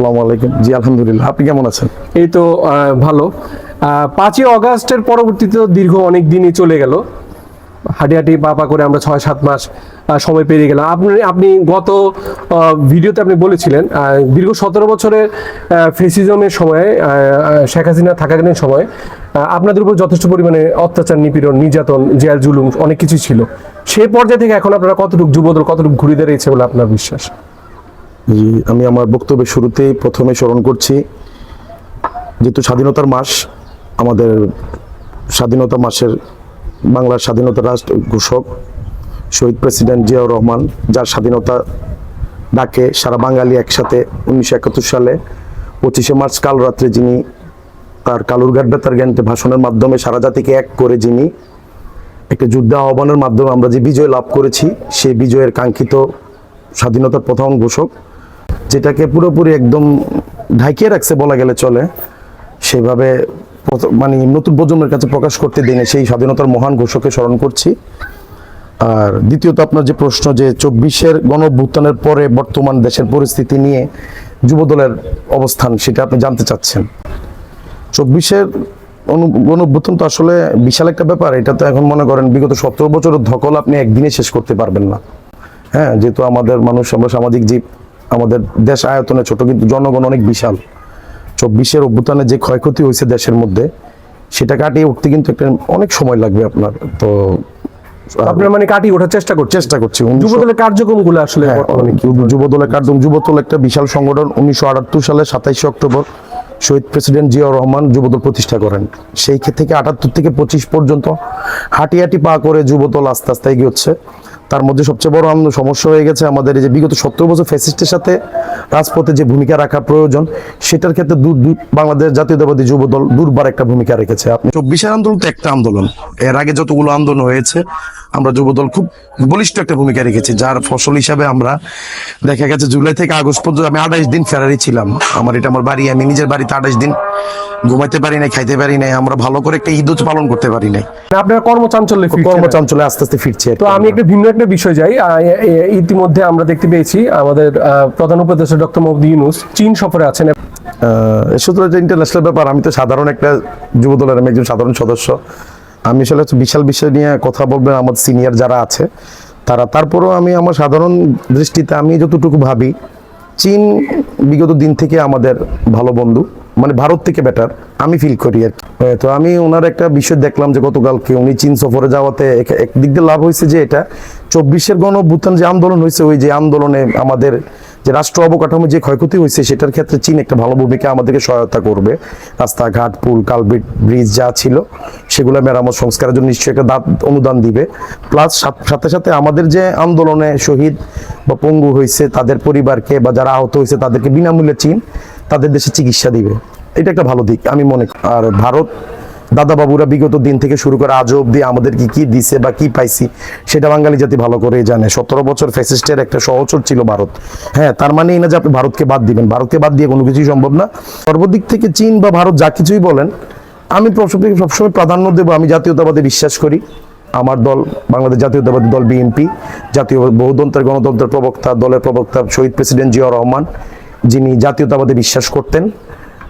আসসালামু আলাইকুম। জি, আলহামদুলিল্লাহ। আপনি কেমন আছেন? এই তো ভালো। পাঁচই অগাস্টের পরবর্তীতে দীর্ঘ অনেক দিনই চলে গেল। হাঁটি হাঁটি পা পা করে আমরা ছয় সাত মাস সময় পেরিয়ে গেলাম। আপনি আপনি গত ভিডিওতে আপনি বলেছিলেন দীর্ঘ সতেরো বছরের ফেসিজমের সময়ে শেখ হাসিনা থাকাকালীন সময় আপনাদের উপর যথেষ্ট পরিমাণে অত্যাচার, নিপীড়ন, নির্যাতন, জেল, জুলুম অনেক কিছু ছিল। সেই পর্যায়ে থেকে এখন আপনারা কতটুকু যুবদল, কতটুকু ঘুরে দাঁড়িয়েছে বলে আপনার বিশ্বাস? আমি আমার বক্তব্যের শুরুতেই প্রথমে স্মরণ করছি, যেহেতু স্বাধীনতার মাস, আমাদের স্বাধীনতা মাসের বাংলার স্বাধীনতা রাষ্ট্র ঘোষক শহীদ প্রেসিডেন্ট জিয়াউর রহমান, যার স্বাধীনতা ডাকে সারা বাঙালি একসাথে উনিশশো একাত্তর সালে পঁচিশে মার্চ কাল রাত্রে যিনি তার কালুরঘাট বেতার জ্ঞানতে ভাষণের মাধ্যমে সারা জাতিকে এক করে যিনি একটা যুদ্ধ আহ্বানের মাধ্যমে আমরা যে বিজয় লাভ করেছি, সেই বিজয়ের কাঙ্ক্ষিত স্বাধীনতার প্রথম ঘোষক যেটাকে পুরোপুরি একদম ঢাকিয়ে রাখছে বলা গেলে চলে, সেভাবে মানে নতুন প্রজন্মের কাছে প্রকাশ করতে দিনে সেই স্বাধীনতার মহান ঘোষকে স্মরণ করছি। আর দ্বিতীয়ত আপনার যে প্রশ্ন যে চব্বিশের গণ পরে বর্তমান দেশের পরিস্থিতি নিয়ে যুবদলের অবস্থান, সেটা আপনি জানতে চাচ্ছেন। চব্বিশের গণ অভ্যুত্থান তো আসলে বিশাল একটা ব্যাপার। এটা তো এখন মনে করেন বিগত সতেরো বছরের ধকল আপনি একদিনে শেষ করতে পারবেন না। হ্যাঁ যেহেতু আমাদের মানুষ, আমরা সামাজিক জীব আমাদের দেশ আয়তনে ছোট কিন্তু জনগণ অনেক বিশাল। চব্বিশের অভ্যুত্থানে যে ক্ষয়ক্ষতি হয়েছে দেশের মধ্যে সেটা কাটিয়ে উঠতে কিন্তু একটা অনেক সময় লাগবে আপনার। তো আপনারা মানে কাটিয়ে ওঠার চেষ্টা করছেন? চেষ্টা করছি যুবদলের কার্যক্রমগুলো আসলে হ্যাঁ? যুবদলের কার্যক্রম যুবদল একটা বিশাল সংগঠন উনিশশো আটাত্তর সালে সাতাইশে অক্টোবর শহীদ প্রেসিডেন্ট জিয়াউর রহমান যুবদল প্রতিষ্ঠা করেন। সেই ক্ষেত্রে থেকে আটাত্তর থেকে পঁচিশ পর্যন্ত হাঁটি হাঁটি পা করে যুবদল আস্তে আস্তে এগিয়ে হচ্ছে। তার মধ্যে সবচেয়ে বড় সমস্যা হয়ে গেছে আমাদের এই যে বিগত সত্তর বছর ফ্যাসিস্টের সাথে রাজপথে যে ভূমিকা রাখা প্রয়োজন সেটার ক্ষেত্রে বাংলাদেশ জাতীয়তাবাদী যুব দল দুর্বার একটা ভূমিকা রেখেছে। আপনি চব্বিশের আন্দোলন তো একটা আন্দোলন। এর আগে যতগুলো আন্দোলন হয়েছে আমরা যুবদল খুব বলিষ্ঠ একটা ভূমিকা রেখেছি যার ফসল হিসাবে আমরা দেখা গেছে জুলাই থেকে আগস্ট পর্যন্ত আমি আঠাইশ দিন ফেরারি ছিলাম। আমার এটা আমার বাড়ি আমি নিজের বাড়িতে আঠাইশ দিন ঘুমাইতে পারি নাই খাইতে পারি নাই আমরা ভালো করে একটা ঈদ পালন করতে পারি নাই। আপনারা কর্মচাঞ্চল্যে ফিরছেন। কর্মচাঞ্চলে আস্তে আস্তে ফিরছে তো আমি একটা ভিন্ন একটা বিষয় যাই ইতিমধ্যে আমরা দেখতে পেয়েছি আমাদের প্রধান উপদেষ্টা ডক্টর মোহাম্মদ ইউনুস চীন সফরে আছেন। শুধু এটা ইন্টারন্যাশনাল ব্যাপার, আমি তো সাধারণ একটা যুব দলের আমি একজন সাধারণ সদস্য। আমি আসলে বিশাল বিষয় নিয়ে কথা বলবেন আমার সিনিয়র যারা আছে, তারা, তারপরেও আমি আমার সাধারণ দৃষ্টিতে আমি যতটুকু ভাবি, চীন বিগত দিন থেকে আমাদের ভালো বন্ধু। মানে ভারত থেকে বেটার আমি ফিল করি আর তো আমি ওনার একটা বিষয় দেখলাম যে গতকালকে উনি চীন সফরে যাওয়াতে এক- একদিক দিয়ে লাভ হয়েছে যে এটা, চব্বিশের গণ অভ্যুত্থান যে আন্দোলন হয়েছে, ওই যে আন্দোলনে আমাদের যে রাষ্ট্র অবকাঠামো যে ক্ষয়ক্ষতি হয়েছে, সেটার ক্ষেত্রে চীন একটা ভালো ভূমিকা আমাদেরকে সহায়তা করবে। রাস্তাঘাট, পুল কালবিট ব্রিজ যা ছিল, সেগুলো মেরামত সংস্কারের জন্য নিশ্চয়ই একটা দাঁত অনুদান দিবে। প্লাস সাথে সাথে আমাদের যে আন্দোলনে শহীদ বা পঙ্গু হয়েছে, তাদের পরিবারকে বা যারা আহত হয়েছে, তাদেরকে বিনামূল্যে চীন তাদের দেশে চিকিৎসা দিবে। এটা একটা ভালো দিক, আমি মনে করি। আর ভারত দাদা বাবুরা বিগত দিন থেকে শুরু করে আজও অব্দি আমাদেরকে কি দিছে বা কি পাইছি, সেটা বাঙালি জাতি ভালো করে জানে। সতেরো বছর ফ্যাসিস্টের একটা সহচর ছিল ভারত। হ্যাঁ তার মানে এই না যে আপনি ভারতকে বাদ দিবেন। ভারতকে বাদ দিয়ে কোনো কিছুই সম্ভব না। সর্বদিক থেকে চীন বা ভারত যা কিছুই বলেন, আমি সবসময় সবসময় প্রাধান্য দেবো, আমি জাতীয়তাবাদে বিশ্বাস করি। আমার দল, বাংলাদেশ জাতীয়তাবাদী দল বিএনপি, জাতীয় বহুদন্তের গণতন্ত্রের প্রবক্তা, দলের প্রবক্তা শহীদ প্রেসিডেন্ট জিয়া রহমান যিনি জাতীয়তাবাদে বিশ্বাস করতেন।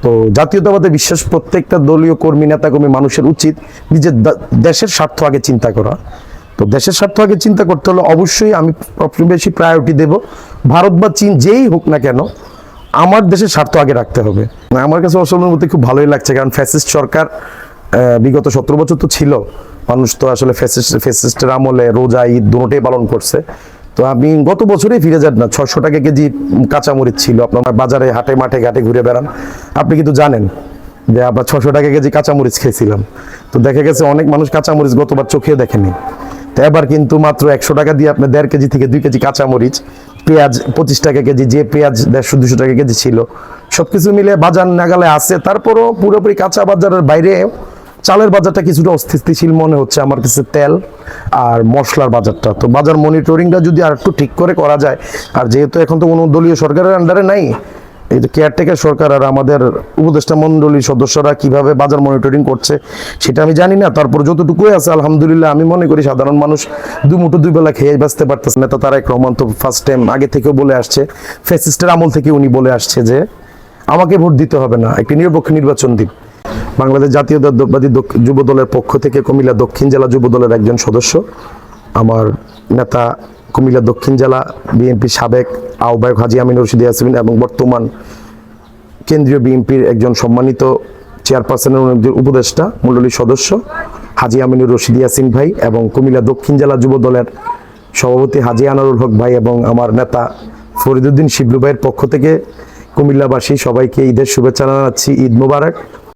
তো জাতীয়তাবাদে বিশ্বাস প্রত্যেকটা দলীয় কর্মী নেতা কর্মী মানুষের উচিত নিজের দেশের স্বার্থ আগে চিন্তা করা। তো দেশের স্বার্থ আগে চিন্তা করতে হলে অবশ্যই আমি বেশি প্রায়োরিটি দেব ভারত বা চীন যেই হোক না কেন, আমার দেশের স্বার্থ আগে রাখতে হবে। আমার কাছে অসমের মধ্যে খুব ভালোই লাগছে, কারণ ফ্যাসিস্ট সরকার বিগত সতেরো বছর তো ছিল। মানুষ তো আসলে ফ্যাসিস্ট ফ্যাসিস্টের আমলে রোজা, ঈদ দুটোটাই পালন করছে। তো আমি গত বছরেই ফিরে যান না। ছশো টাকা কেজি কাঁচামরিচ ছিল। আপনার বাজারে হাটে মাঠে ঘাটে ঘুরে বেড়ান। আপনি কিন্তু জানেন যে আমরা ছশো টাকা কেজি কাঁচামরিচ খেয়েছিলাম। তো দেখা গেছে অনেক মানুষ কাঁচামরিচ গতবার চোখে দেখেনি। তো এবার কিন্তু মাত্র একশো টাকা দিয়ে আপনি দেড় কেজি থেকে দুই কেজি কাঁচামরিচ, পেঁয়াজ পঁচিশ টাকা কেজি, যে পেঁয়াজ দেড়শো দুশো টাকা কেজি ছিল, সবকিছু মিলে বাজার নাগালে আছে। তারপরও পুরোপুরি কাঁচা বাজারের বাইরে চালের বাজারটা কিছুটা অস্থিতিশীল মনে হচ্ছে আমার কাছে তেল আর মশলার বাজারটা। তো বাজার মনিটরিংটা যদি আর একটু ঠিক করে করা যায়, আর যেহেতু এখন তো কোনো দলীয় সরকারের আন্ডারে নাই, এই যে কেয়ারটেকার সরকার আর আমাদের উপদেষ্টা মন্ডলীর সদস্যরা কীভাবে বাজার মনিটরিং করছে সেটা আমি জানি না। তারপর যতটুকুই আছে, আলহামদুলিল্লাহ আমি মনে করি সাধারণ মানুষ দু মুঠো দুই বেলা খেয়ে বাঁচতে পারতেছে নেতা তারেক রহমান তো ফার্স্ট টাইম আগে থেকেও বলে আসছে। ফেসিস্টের আমল থেকে উনি বলে আসছে যে, আমাকে ভোট দিতে হবে না, একটি নিরপেক্ষ নির্বাচন দিন। বাংলাদেশ জাতীয়তাবাদী যুব দলের পক্ষ থেকে কুমিল্লা দক্ষিণ জেলা যুব দলের একজন সদস্য, আমার নেতা কুমিল্লা দক্ষিণ জেলা বিএনপি সাবেক আহ্বায়ক হাজি আমিন রশিদ ইয়াসমিন এবং বর্তমান কেন্দ্রীয় বিএনপির একজন সম্মানিত চেয়ারপারসনের উপদেষ্টা, মণ্ডলীর সদস্য হাজি আমিনুর রশিদ ইয়াসিন ভাই এবং কুমিল্লা দক্ষিণ জেলা যুব দলের সভাপতি হাজি আনারুল হক ভাই এবং আমার নেতা ফরিদুদ্দিন শিবলু ভাইয়ের পক্ষ থেকে কুমিল্লাবাসী সবাইকে ঈদের শুভেচ্ছা জানাচ্ছি, ঈদ মোবারক।